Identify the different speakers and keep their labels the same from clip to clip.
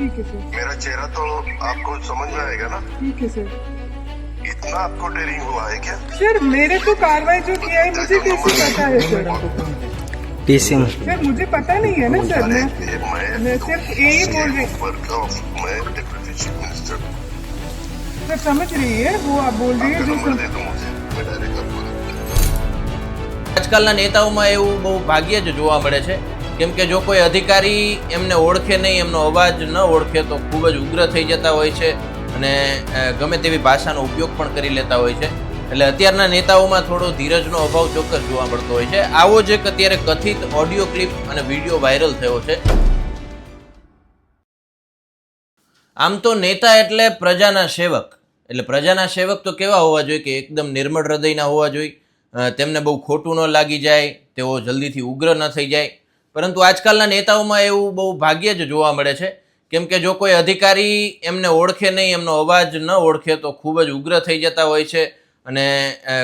Speaker 1: ठीक है सर
Speaker 2: मेरा चेहरा तो आपको समझ में आएगा ना
Speaker 1: ठीक है सर
Speaker 2: इतना आपको डेरिंग हुआ है क्या
Speaker 1: सर मेरे को कार्रवाई जो किया है मुझे कैसे पता है सर
Speaker 3: टीसी
Speaker 1: सर मुझे पता नहीं है ना सर मैं
Speaker 2: मैं
Speaker 1: मैं सिर्फ यही बोल रही
Speaker 2: ऊपर का मैं डिप्टी चीफ मिनिस्टर
Speaker 1: सर समझ रही है वो आप बोल रही है
Speaker 2: आपका
Speaker 1: जो
Speaker 2: नंबर
Speaker 1: सर
Speaker 2: दे दो मुझे मैं डायरेक्ट आपको
Speaker 4: આજકાલના નેતાઓમાં એવું બહુ ભાગ્યે જ જોવા મળે છે કેમ કે જો કોઈ અધિકારી એમને ઓળખે નહીં, એમનો અવાજ ન ઓળખે, તો ખૂબ જ ઉગ્ર થઈ જતા હોય છે અને ગમે તેવી ભાષાનો ઉપયોગ પણ કરી લેતા હોય છે. એટલે અત્યારના નેતાઓમાં થોડો ધીરજનો અભાવ ચોક્કસ જોવા મળતો હોય છે. આવો જ એક અત્યારે કથિત ઓડિયો ક્લિપ અને વીડિયો વાયરલ થયો છે. આમ તો નેતા એટલે પ્રજાના સેવક. એટલે પ્રજાના સેવક તો કેવા હોવા જોઈએ કે એકદમ નિર્મળ હૃદયના હોવા જોઈએ. તેમને બહુ ખોટું ન લાગી જાય, તેઓ જલ્દીથી ઉગ્ર ન થઈ જાય. પરંતુ આજકાલના નેતાઓમાં એવું બહુ ભાગ્યે જ જોવા મળે છે. કેમ કે જો કોઈ અધિકારી એમને ઓળખે નહીં, એમનો અવાજ ન ઓળખે તો ખૂબ જ ઉગ્ર થઈ જતા હોય છે અને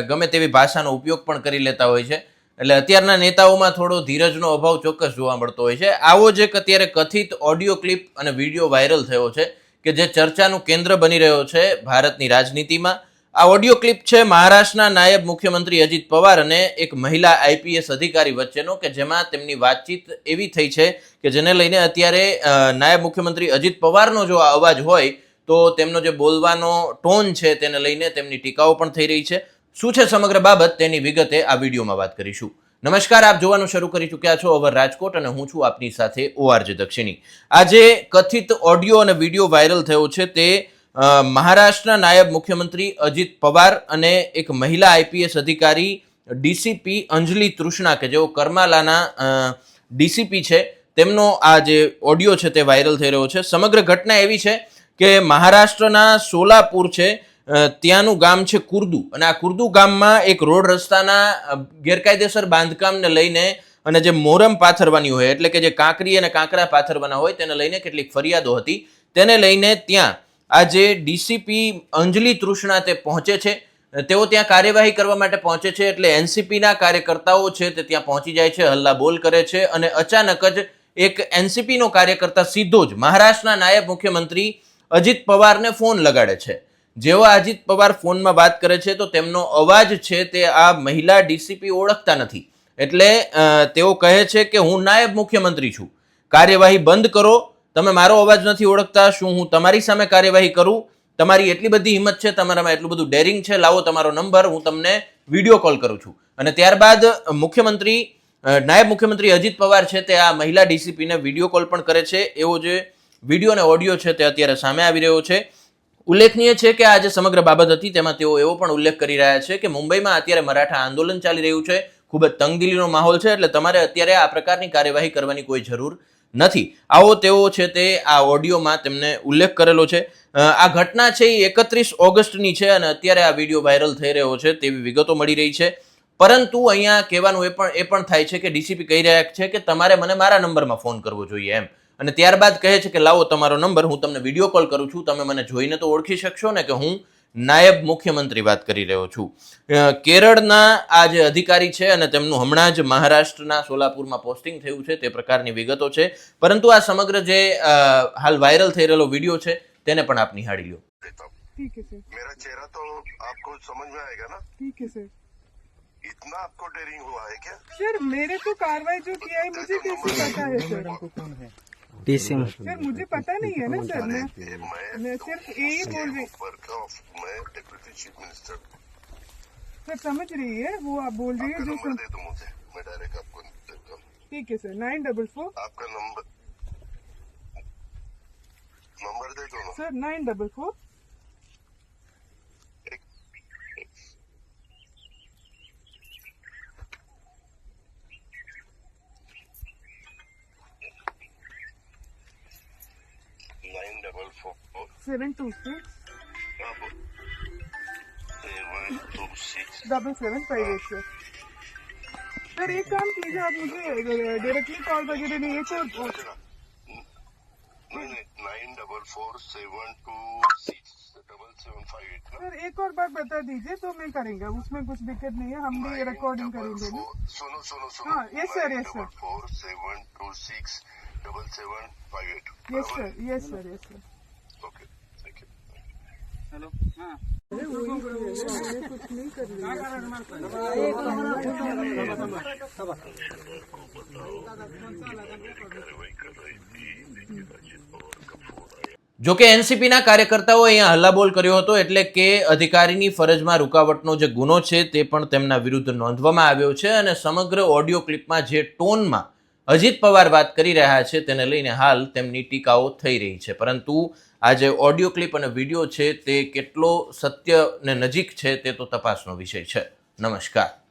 Speaker 4: ગમે તેવી ભાષાનો ઉપયોગ પણ કરી લેતા હોય છે. એટલે અત્યારના નેતાઓમાં થોડો ધીરજનો અભાવ ચોક્કસ જોવા મળતો હોય છે. આવો જ એક અત્યારે કથિત ઓડિયો ક્લિપ અને વીડિયો વાયરલ થયો છે કે જે ચર્ચાનું કેન્દ્ર બની રહ્યો છે ભારતની રાજનીતિમાં. આ ઓડિયો ક્લિપ છે મહારાષ્ટ્રના નાયબ મુખ્યમંત્રી અજીત પવાર અને એક મહિલા આઈપીએસ અધિકારી વચ્ચેનો કે જેમાં તેમની વાતચીત એવી થઈ છે કે જેને લઈને અત્યારે નાયબ મુખ્યમંત્રી અજીત પવારનો જો આ અવાજ હોય તો તેમનો જે બોલવાનો ટોન છે તેને લઈને તેમની ટીકાઓ પણ થઈ રહી છે. શું છે સમગ્ર બાબત તેની વિગતે આ વિડીયોમાં વાત કરીશું. નમસ્કાર, આપ જોવાનું શરૂ કરી ચૂક્યા છો અવર રાજકોટ અને હું છું આપની સાથે ઓઆરજે દક્ષિણી. આજે કથિત ઓડિયો અને વીડિયો વાયરલ થયો છે તે મહારાષ્ટ્રના નાયબ મુખ્યમંત્રી અજીત પવાર અને એક મહિલા આઈપીએસ અધિકારી ડીસીપી અંજલિ તૃષ્ણા કે જેઓ કરમાલાના ડીસીપી છે, તેમનો આ જે ઓડિયો છે તે વાયરલ થઈ રહ્યો છે. સમગ્ર ઘટના એવી છે કે મહારાષ્ટ્રના સોલાપુર છે ત્યાંનું ગામ છે કુર્દુ અને આ કુર્દુ ગામમાં એક રોડ રસ્તાના ગેરકાયદેસર બાંધકામને લઈને અને જે મોરમ પાથરવાની હોય, એટલે કે જે કાંકરી અને કાંકરા પાથરવાના હોય, તેને લઈને કેટલીક ફરિયાદો હતી. તેને લઈને ત્યાં આ જે ડીસીપી અંજલિ તૃષ્ણા તે પહોંચે છે. તેઓ ત્યાં કાર્યવાહી કરવા માટે પહોંચે છે એટલે એનસીપીના કાર્યકર્તાઓ છે તે ત્યાં પહોંચી જાય છે, હલ્લા બોલ કરે છે અને અચાનક જ એક એનસીપીનો કાર્યકર્તા સીધો જ મહારાષ્ટ્રના નાયબ મુખ્યમંત્રી અજીત પવારને ફોન લગાડે છે. જેઓ અજીત પવાર ફોનમાં વાત કરે છે તો તેમનો અવાજ છે તે આ મહિલા ડીસીપી ઓળખતા નથી. એટલે તેઓ કહે છે કે હું નાયબ મુખ્યમંત્રી છું. કાર્યવાહી બંધ કરો તમે મારો અવાજ નથી ઓળખતા, શું હું તમારી સામે કાર્યવાહી કરું? તમારી એટલી બધી હિંમત છે, તમારામાં એટલું બધું ડેરિંગ છે, લાવો તમારો નંબર હું તમને વીડિયો કોલ કરું છું. અને ત્યારબાદ મુખ્યમંત્રી નાયબ મુખ્યમંત્રી અજીત પવાર છે, તે આ મહિલા ડીસીપીને વીડિયો કોલ પણ કરે છે. એવો જે વીડિયો અને ઓડિયો છે, તે અત્યારે સામે આવી રહ્યો છે. ઉલ્લેખનીય છે કે આ જે સમગ્ર બાબત હતી, તેમાં તેઓ એવો પણ ઉલ્લેખ કરી રહ્યા છે કે મુંબઈમાં અત્યારે મરાઠા આંદોલન ચાલી રહ્યું છે. ખૂબ જ તંગદિલીનો માહોલ છે, એટલે તમારે અત્યારે આ પ્રકારની કાર્યવાહી કરવાની કોઈ જરૂર નથી. આવો તેઓ છે તે આ ઓડિયોમાં તેમને ઉલ્લેખ કરેલો છે. આ ઘટના છે એ એકત્રીસ ઓગસ્ટની છે અને અત્યારે આ વીડિયો વાયરલ થઈ રહ્યો છે તેવી વિગતો મળી રહી છે. પરંતુ અહીંયા કહેવાનું એ પણ એ પણ થાય છે કે ડીસીપી કહી રહ્યા છે કે તમારે મને મારા નંબરમાં ફોન કરવો જોઈએ એમ. અને ત્યારબાદ કહે છે કે લાવો તમારો નંબર, હું તમને વીડિયો કોલ કરું છું, તમે મને જોઈને તો ઓળખી શકશો ને કે હું નાયબ મુખ્યમંત્રી વાત કરી રહ્યો છું અ, કેરળના આ જે અધિકારી છે અને તેમનું હમણાં જ મહારાષ્ટ્રના સોલાપુરમાં પોસ્ટિંગ થયું છે તે પ્રકારની વિગતો છે પરંતુ આ સમગ્ર જે અ, હાલ વાયરલ થઈ રહેલો વિડીયો છે તેને પણ આપ નિહાળી લો
Speaker 2: देता हूँ
Speaker 1: ठीक है सर
Speaker 2: मेरा चेहरा तो आपको समझ में आएगा ना
Speaker 1: ठीक है सर
Speaker 2: इतना आपको डेरिंग हुआ है क्या
Speaker 1: सर मेरे को कार्रवाई जो किया है मुझे कैसे पता है सर
Speaker 3: टीसी
Speaker 1: सर मुझे पता नहीं है ना सर मैं
Speaker 2: मैं
Speaker 1: सिर्फ़ यही बोल रही सर समझ रही है वो आप बोल रही है जो सर
Speaker 2: मुझे मैं डायरेक्ट आपको
Speaker 1: ठीक है सर नाइन डबल फोर।
Speaker 2: आपका नंबर नंबर दे दो sir nine double
Speaker 1: four nine double
Speaker 2: seven two six.
Speaker 1: Double seven five eight sir sir एक काम कीजिए आप मुझे डायरेक्टली कॉल वगैरह नहीं है
Speaker 2: नहीं nine double four seven two six double seven five eight
Speaker 1: sir एक और बार बता दीजिए तो मैं करेंगे उसमें कुछ दिक्कत नहीं है हम भी रिकॉर्डिंग करेंगे
Speaker 2: सुनो सुनो सुनो।
Speaker 1: हाँ, yes, sir, yes, sir.
Speaker 2: Four seven two six double
Speaker 1: seven five eight yes sir yes
Speaker 2: sir yes sir
Speaker 3: hello हाँ
Speaker 1: कुछ नहीं कर रही
Speaker 4: જો કે એનસીપીના કાર્યકર્તાઓ અહીંયા હલ્લાબોલ કર્યો હતો એટલે કે અધિકારીની ફરજમાં રૂકાવટનો જે ગુનો છે તે પણ તેમના વિરુદ્ધ નોંધવામાં આવ્યો છે અને સમગ્ર ઓડિયો ક્લિપમાં જે ટોનમાં અજીત પવાર વાત કરી રહ્યા છે, તેને લઈને હાલ તેમની ટીકાઓ થઈ રહી છે. પરંતુ આ જે ઓડિયો ક્લિપ અને વીડિયો છે, તે કેટલો સત્ય ને નજીક છે, તે તો તપાસનો વિષય છે. નમસ્કાર.